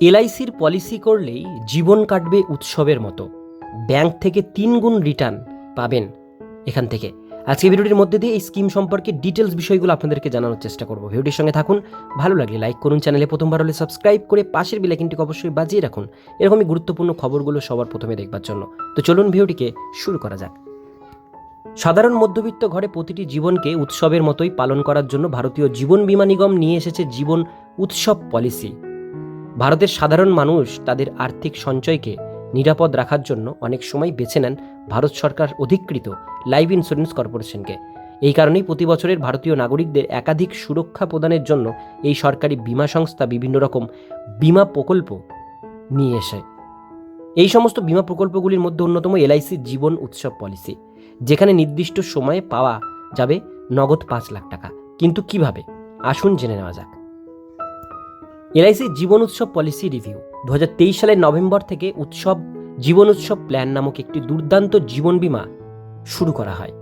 এলআইসির policy করলেই জীবন কাটবে উৎসবের মতো। ব্যাংক থেকে তিন গুণ রিটার্ন পাবেন এখান থেকে। আজকে ভিডিওটির মধ্যে দিয়ে এই স্কিম সম্পর্কে ডিটেলস বিষয়গুলো আপনাদেরকে জানানোর চেষ্টা করব। ভিডিওটির সঙ্গে থাকুন, ভালো লাগলে লাইক করুন, চ্যানেলে প্রথমবার হলে সাবস্ক্রাইব করে পাশের বিলাইকিনটিকে অবশ্যই বাজিয়ে রাখুন। এরকমই গুরুত্বপূর্ণ খবরগুলো সবার প্রথমে দেখবার জন্য। তো চলুন ভিডিওটিকে শুরু করা যাক। সাধারণ মধ্যবিত্ত ঘরে প্রতিটি জীবনকে উৎসবের মতোই পালন করার জন্য ভারতীয় জীবন বীমা নিগম নিয়ে এসেছে জীবন উৎসব পলিসি। ভারতের সাধারণ মানুষ তাদের আর্থিক সঞ্চয়কে নিরাপদ রাখার জন্য অনেক সময় বেছে নেন ভারত সরকার অধিকৃত লাইফ ইন্স্যুরেন্স কর্পোরেশনকে। এই কারণেই প্রতি বছরের ভারতীয় নাগরিকদের একাধিক সুরক্ষা প্রদানের জন্য এই সরকারি বীমা সংস্থা বিভিন্ন রকম বিমা প্রকল্প নিয়ে এসে। এই সমস্ত বিমা প্রকল্পগুলির মধ্যে অন্যতম এলআইসি জীবন উৎসব পলিসি, যেখানে নির্দিষ্ট সময়ে পাওয়া যাবে নগদ পাঁচ লাখ টাকা। কিন্তু কীভাবে? আসুন জেনে নেওয়া যাক। এলআইসি জীবন উৎসব পলিসি রিভিউ। দু হাজার তেইশ সালের নভেম্বর থেকে উৎসব জীবন উৎসব প্ল্যান নামক একটি দুর্দান্ত জীবন বীমা শুরু করা হয়।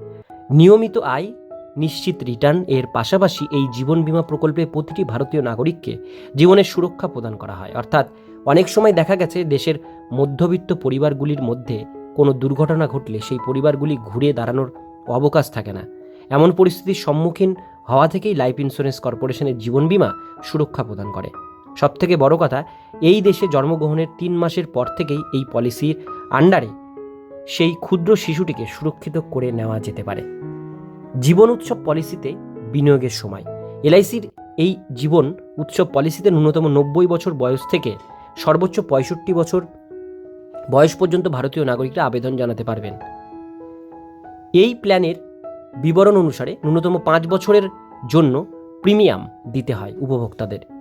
নিয়মিত আয়, নিশ্চিত রিটার্ন এর পাশাপাশি এই জীবন বীমা প্রকল্পে প্রতিটি ভারতীয় নাগরিককে জীবনের সুরক্ষা প্রদান করা হয়। অর্থাৎ অনেক সময় দেখা গেছে দেশের মধ্যবিত্ত পরিবারগুলির মধ্যে কোনো দুর্ঘটনা ঘটলে সেই পরিবারগুলি ঘুরে দাঁড়ানোর অবকাশ থাকে না। এমন পরিস্থিতির সম্মুখীন হওয়া থেকেই লাইফ ইন্স্যুরেন্স কর্পোরেশনের জীবন বীমা সুরক্ষা প্রদান করে। সবথেকে বড় কথা, এই দেশে জন্মগ্রহণের তিন মাসের পর থেকেই এই পলিসির আন্ডারে সেই ক্ষুদ্র শিশুটিকে সুরক্ষিত করে নেওয়া যেতে পারে। জীবন উৎসব পলিসিতে বিনিয়োগের সময়। এলআইসির এই জীবন উৎসব পলিসিতে ন্যূনতম নব্বই বছর বয়স থেকে সর্বোচ্চ পঁয়ষট্টি বছর বয়স পর্যন্ত ভারতীয় নাগরিকরা আবেদন জানাতে পারবেন। এই প্ল্যানের বিবরণ অনুসারে ন্যূনতম পাঁচ বছরের জন্য প্রিমিয়াম দিতে হয় উপভোক্তাদের।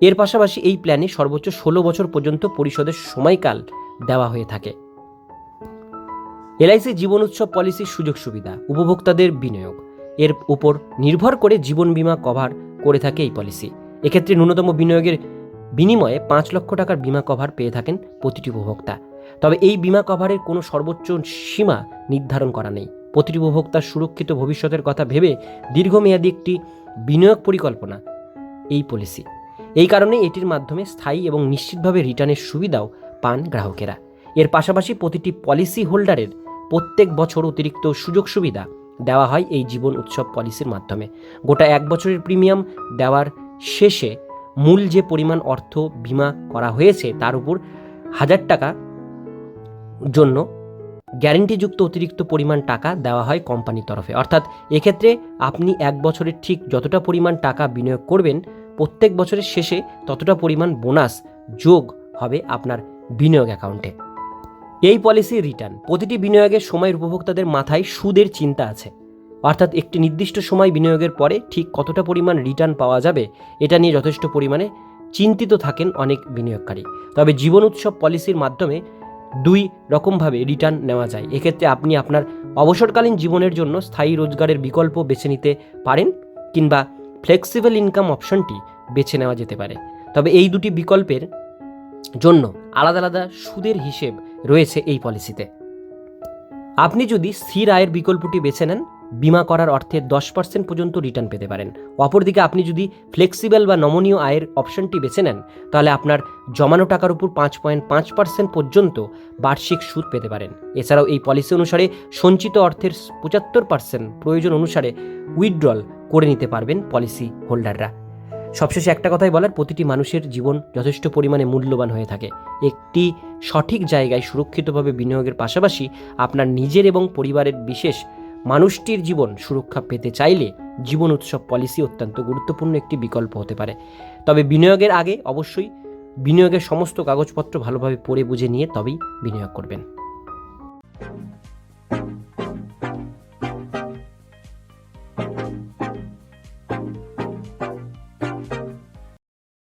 এর পাশাপাশি এই প্ল্যানে সর্বোচ্চ ষোলো বছর পর্যন্ত পরিষদের সময়কাল দেওয়া হয়ে থাকে। এলআইসি জীবন উৎসব পলিসির সুযোগ সুবিধা, উপভোক্তাদের বিনিয়োগ, এর উপর নির্ভর করে জীবন বীমা কভার করে থাকে এই পলিসি। এক্ষেত্রে ন্যূনতম বিনিয়োগের বিনিময়ে পাঁচ লক্ষ টাকার বীমা কভার পেয়ে থাকেন প্রতিটি উপভোক্তা। তবে এই বীমা কভারের কোনো সর্বোচ্চ সীমা নির্ধারণ করা নেই। প্রতিটি উপভোক্তার সুরক্ষিত ভবিষ্যতের কথা ভেবে দীর্ঘমেয়াদী একটি বিনিয়োগ পরিকল্পনা এই পলিসি। এই কারণে এটির মাধ্যমে স্থায়ী এবং নিশ্চিতভাবে রিটার্নের সুবিধাও পান গ্রাহকেরা। এর পাশাপাশি প্রতিটি পলিসি হোল্ডারের প্রত্যেক বছর অতিরিক্ত সুযোগ সুবিধা দেওয়া হয় এই জীবন উৎসব পলিসির মাধ্যমে। গোটা এক বছরের প্রিমিয়াম দেওয়ার শেষে মূল যে পরিমাণ অর্থ বিমা করা হয়েছে তার উপর হাজার টাকা জন্য গ্যারেন্টিযুক্ত অতিরিক্ত পরিমাণ টাকা দেওয়া হয় কোম্পানির তরফে। অর্থাৎ এক্ষেত্রে আপনি এক বছরের ঠিক যতটা পরিমাণ টাকা বিনিয়োগ করবেন প্রত্যেক বছরের শেষে ততটা পরিমাণ বোনাস যোগ হবে আপনার বিনিয়োগ অ্যাকাউন্টে। এই পলিসি রিটার্ন, প্রতিটি বিনিয়োগের সময়ের উপভোক্তাদের মাথায় সুদের চিন্তা আছে। অর্থাৎ একটি নির্দিষ্ট সময় বিনিয়োগের পরে ঠিক কতটা পরিমাণ রিটার্ন পাওয়া যাবে, এটা নিয়ে যথেষ্ট পরিমাণে চিন্তিত থাকেন অনেক বিনিয়োগকারী। তবে জীবন উৎসব পলিসির মাধ্যমে দুই রকমভাবে রিটার্ন নেওয়া যায়। এক্ষেত্রে আপনি আপনার অবসরকালীন জীবনের জন্য স্থায়ী রোজগারের বিকল্প বেছে নিতে পারেন কিংবা ফ্লেক্সিবল ইনকাম অপশনটি বেছে নেওয়া যেতে পারে। তবে এই দুটি বিকল্পের জন্য আলাদা আলাদা সুদের হিসেব রয়েছে এই পলিসিতে আপনি যদি স্থির আয়ের বিকল্পটি বেছে নেন, বিমা করার অর্থে দশ পার্সেন্ট পর্যন্ত রিটার্ন পেতে পারেন। অপরদিকে আপনি যদি ফ্লেক্সিবল বা নমনীয় আয়ের অপশনটি বেছে নেন, তাহলে আপনার জমানো টাকার উপর পাঁচ পয়েন্ট পাঁচ পার্সেন্ট পর্যন্ত বার্ষিক সুদ পেতে পারেন। এছাড়াও এই পলিসি অনুসারে সঞ্চিত অর্থের পঁচাত্তর পার্সেন্ট প্রয়োজন অনুসারে উইথড্রল করে নিতে পারবেন পলিসি হোল্ডাররা সবশেষে একটা কথাই বলার, প্রতিটি মানুষের জীবন যথেষ্ট পরিমাণে মূল্যবান হয়ে থাকে। একটি সঠিক জায়গায় সুরক্ষিতভাবে বিনিয়োগের পাশাপাশি আপনার নিজের এবং পরিবারের বিশেষ মানুষটির জীবন সুরক্ষা পেতে চাইলে জীবন উৎসব পলিসি অত্যন্ত গুরুত্বপূর্ণ একটি বিকল্প হতে পারে। তবে বিনিয়োগের আগে অবশ্যই বিনিয়োগের সমস্ত কাগজপত্র ভালোভাবে পড়ে বুঝে নিয়ে তবেই বিনিয়োগ করবেন।